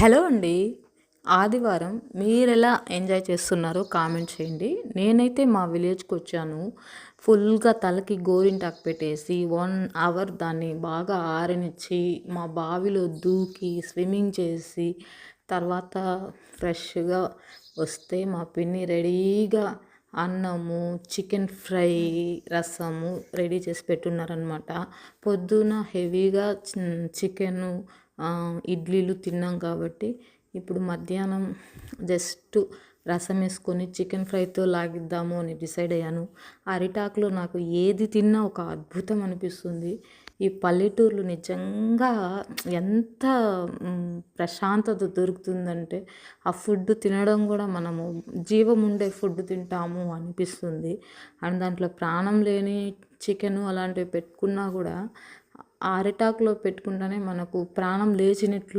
Hello అండి. ఆదివారం మీరు ఎలా ఎంజాయ్ చేస్తున్నారో కామెంట్ చేయండి. నేనైతే మా విలేజ్కి వచ్చాను. ఫుల్గా తలకి గోరింటాకు పెట్టేసి వన్ అవర్ దాన్ని బాగా ఆరనిచ్చి మా బావిలో దూకి స్విమ్మింగ్ చేసి తర్వాత ఫ్రెష్గా వస్తే మా పిన్ని రెడీగా అన్నము చికెన్ ఫ్రై రసము రెడీ చేసి పెట్టున్నారనమాట పొద్దున హెవీగా చికెను ఇడ్లీలు తిన్నాం కాబట్టి ఇప్పుడు మధ్యాహ్నం జస్ట్ రసం వేసుకొని చికెన్ ఫ్రైతో లాగిద్దాము అని డిసైడ్ అయ్యాను. అరిటాకులో నాకు ఏది తిన్నా ఒక అద్భుతం అనిపిస్తుంది. ఈ పల్లెటూర్లు నిజంగా ఎంత ప్రశాంతత దొరుకుతుందంటే ఆ ఫుడ్ తినడం కూడా మనము జీవం ఉండే ఫుడ్ తింటాము అనిపిస్తుంది. అండ్ దాంట్లో ప్రాణం లేని చికెను అలాంటివి పెట్టుకున్నా కూడా అరిటాకులో పెట్టుకుంటేనే మనకు ప్రాణం లేచినట్లు